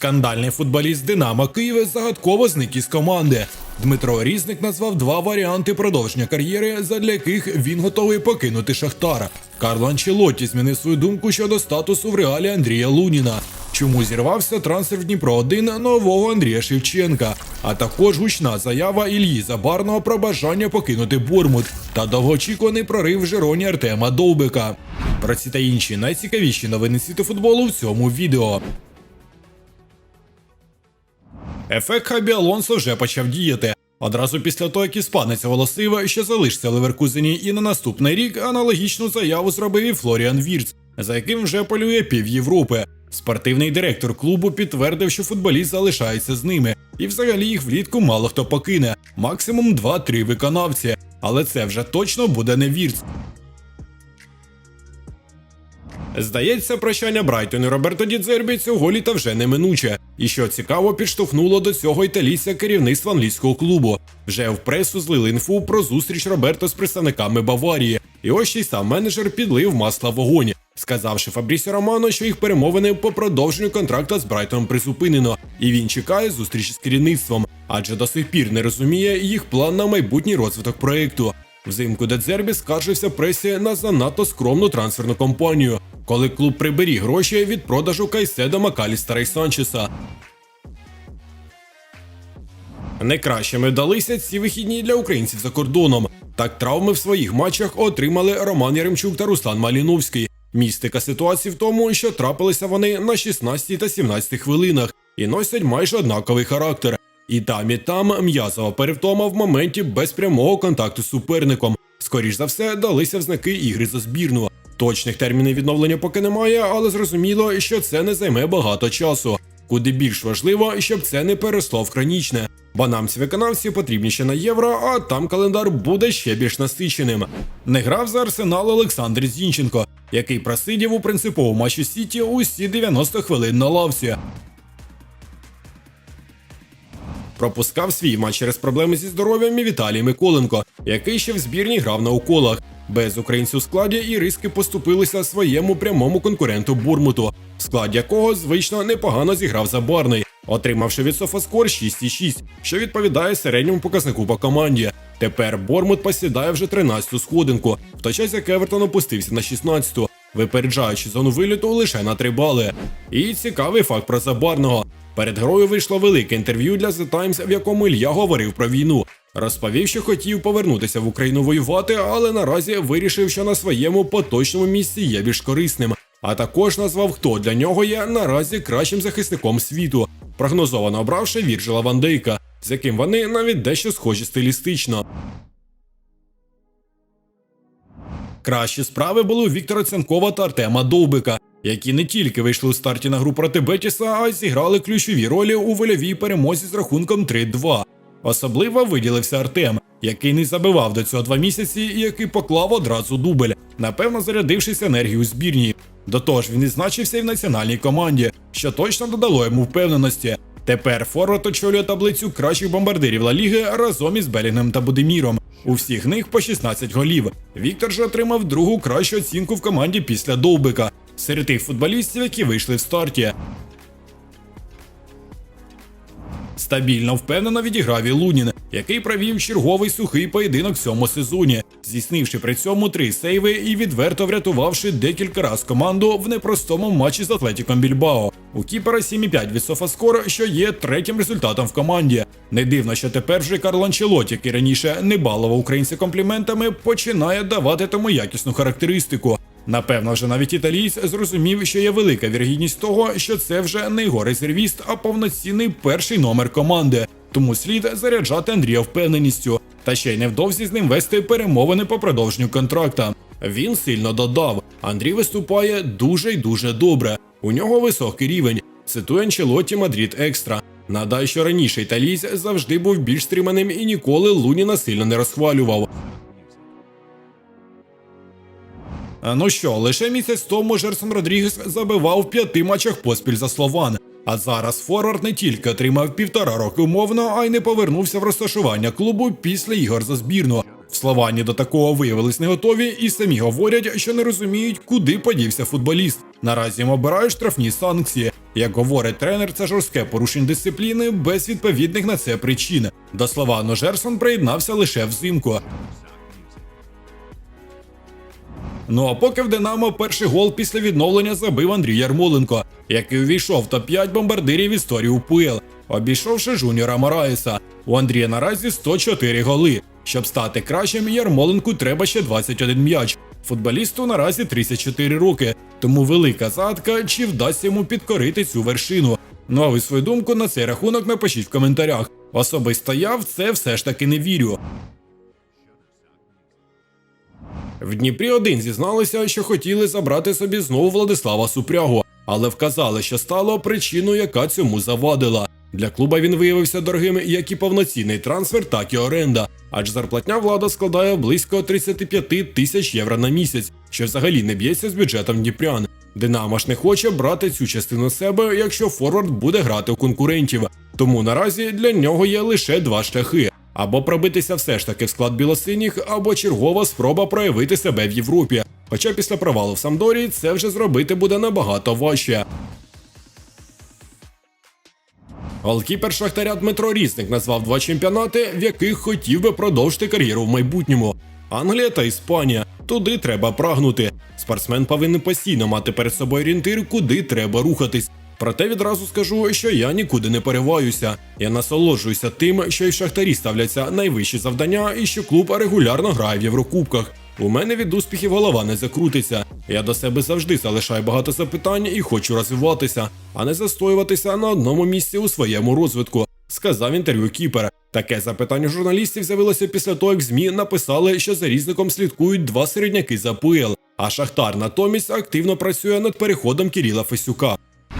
Скандальний футболіст Динамо Києва загадково зник із команди. Дмитро Різник назвав два варіанти продовження кар'єри, задля яких він готовий покинути Шахтар. Карло Анчелотті змінив свою думку щодо статусу в реалі Андрія Луніна. Чому зірвався трансфер в Дніпро 1 нового Андрія Шевченка, а також гучна заява Ільї Забарного про бажання покинути Бормут та довгоочікуваний прорив в Жероні Артема Довбика. Про ці та інші найцікавіші новини світу футболу в цьому відео. Ефект Хабі Алонсо вже почав діяти. Одразу після того, як іспанець оголосив, що залишиться Леверкузені і на наступний рік аналогічну заяву зробив і Флоріан Вірц, за яким вже полює пів Європи. Спортивний директор клубу підтвердив, що футболіст залишається з ними, і взагалі їх влітку мало хто покине, максимум 2-3 виконавці. Але це вже точно буде не Вірц. Здається, прощання Брайтону Роберто Дідзербі цього літа вже неминуче. І що цікаво, підштовхнуло до цього італійця керівництва англійського клубу. Вже в пресу злили інфу про зустріч Роберто з представниками Баварії. І ось й сам менеджер підлив масла вогонь, сказавши Фабрісі Романо, що їх перемовини по продовженню контракта з Брайтоном призупинено, і він чекає зустрічі з керівництвом, адже до сих пір не розуміє їх план на майбутній розвиток проекту. Взимку Дедзербі скаржився пресі на занадто скромну трансферну кампанію, коли клуб приберіг гроші від продажу Кайседа Макалістера і Санчеса. Найкращими вдалися ці вихідні для українців за кордоном. Так травми в своїх матчах отримали Роман Яремчук та Руслан Маліновський. Містика ситуації в тому, що трапилися вони на 16 та 17 хвилинах і носять майже однаковий характер. І там, і там м'язова перевтома в моменті без прямого контакту з суперником. Скоріш за все, далися в знаки ігри за збірну. Точних термінів відновлення поки немає, але зрозуміло, що це не займе багато часу. Куди більш важливо, щоб це не переросло в хронічне. Бо нам ці виконавці потрібні ще на євро, а там календар буде ще більш насиченим. Не грав за арсенал Олександр Зінченко, який просидів у принциповому матчі Сіті усі 90 хвилин на лавці. Пропускав свій матч через проблеми зі здоров'ям і Віталій Миколенко, який ще в збірні грав на уколах. Без українців у складі і риски поступилися своєму прямому конкуренту Бурмуту, в складі якого звично непогано зіграв Забарний, отримавши від Софаскор 6,6, що відповідає середньому показнику по команді. Тепер Бормут посідає вже 13-ту сходинку, в той час як Евертон опустився на 16-ту, випереджаючи зону виліту лише на 3 бали. І цікавий факт про Забарного. Перед грою вийшло велике інтерв'ю для The Times, в якому Ілья говорив про війну. Розповів, що хотів повернутися в Україну воювати, але наразі вирішив, що на своєму поточному місці є більш корисним. А також назвав, хто для нього є наразі кращим захисником світу, прогнозовано обравши Вірджила Ван Дейка, з яким вони навіть дещо схожі стилістично. Кращі справи були у Віктора Цянкова та Артема Довбика, які не тільки вийшли у старті на гру проти Бетіса, а й зіграли ключові ролі у вольовій перемозі з рахунком 3-2. Особливо виділився Артем, який не забивав до цього два місяці і який поклав одразу дубль, напевно зарядившись енергію у збірній. До того ж, він відзначився і в національній команді, що точно додало йому впевненості. Тепер Форвард очолює таблицю кращих бомбардирів Ла Ліги разом із Белінгем та Будеміром. У всіх них по 16 голів. Віктор же отримав другу кращу оцінку в команді після Довбика серед тих футболістів, які вийшли в старті. Стабільно впевнено відіграв і Лунін, який провів черговий сухий поєдинок в цьому сезоні, здійснивши при цьому три сейви і відверто врятувавши декілька раз команду в непростому матчі з Атлетіком Більбао. У Кіпера 7,5 від Софаскор, що є третім результатом в команді. Не дивно, що тепер вже Карло Анчелоті, який раніше не балував українця компліментами, починає давати тому якісну характеристику. Напевно, вже навіть італієць зрозумів, що є велика вірогідність того, що це вже не його резервіст, а повноцінний перший номер команди. Тому слід заряджати Андрія впевненістю, та ще й невдовзі з ним вести перемовини по продовженню контракта. Він сильно додав: Андрій виступає дуже й дуже добре. У нього високий рівень. Цитує Анчелотті Мадрид Екстра. Надай, що раніше італієць завжди був більш стриманим і ніколи Луніна сильно не розхвалював. Ну що, лише місяць тому Жерсон Родрігес забивав в п'яти матчах поспіль за Слован. А зараз Форвард не тільки отримав півтора роки умовно, а й не повернувся в розташування клубу після ігор за збірну. В Словані до такого виявились не готові і самі говорять, що не розуміють, куди подівся футболіст. Наразі їм обирають штрафні санкції. Як говорить тренер, це жорстке порушення дисципліни без відповідних на це причин. До слова Ножерсон приєднався лише взимку. Ну а поки в Динамо перший гол після відновлення забив Андрій Ярмоленко, який увійшов в топ-5 бомбардирів історії УПЛ, обійшовши Жуніора Мораєса. У Андрія наразі 104 голи. Щоб стати кращим, Ярмоленку треба ще 21 м'яч. Футболісту наразі 34 роки, тому велика задка, чи вдасться йому підкорити цю вершину. Ну а ви свою думку на цей рахунок напишіть в коментарях. Особисто я в це все ж таки не вірю. В Дніпрі 1 зізналися, що хотіли забрати собі знову Владислава Супрягу, але вказали, що стало причиною, яка цьому завадила. Для клуба він виявився дорогим як і повноцінний трансфер, так і оренда, адже зарплатня влада складає близько 35 тисяч євро на місяць, що взагалі не б'ється з бюджетом Дніпрян. Динамо ж не хоче брати цю частину себе, якщо форвард буде грати у конкурентів. Тому наразі для нього є лише два шляхи: або пробитися все ж таки в склад білосиніх, або чергова спроба проявити себе в Європі. Хоча після провалу в Самдорі це вже зробити буде набагато важче. Голкіпер Шахтаря Дмитро Різник назвав два чемпіонати, в яких хотів би продовжити кар'єру в майбутньому. Англія та Іспанія. Туди треба прагнути. Спортсмен повинен постійно мати перед собою орієнтир, куди треба рухатись. Проте відразу скажу, що я нікуди не переваюся. Я насолоджуюся тим, що в шахтарі ставляться найвищі завдання, і що клуб регулярно грає в Єврокубках. У мене від успіхів голова не закрутиться. Я до себе завжди залишаю багато запитань і хочу розвиватися, а не застоюватися на одному місці у своєму розвитку, сказав інтерв'ю Кіпер. Таке запитання журналістів з'явилося після того, як ЗМІ написали, що за різником слідкують два середняки з АПЛ, а Шахтар натомість активно працює над переходом Кіріла Фесюка.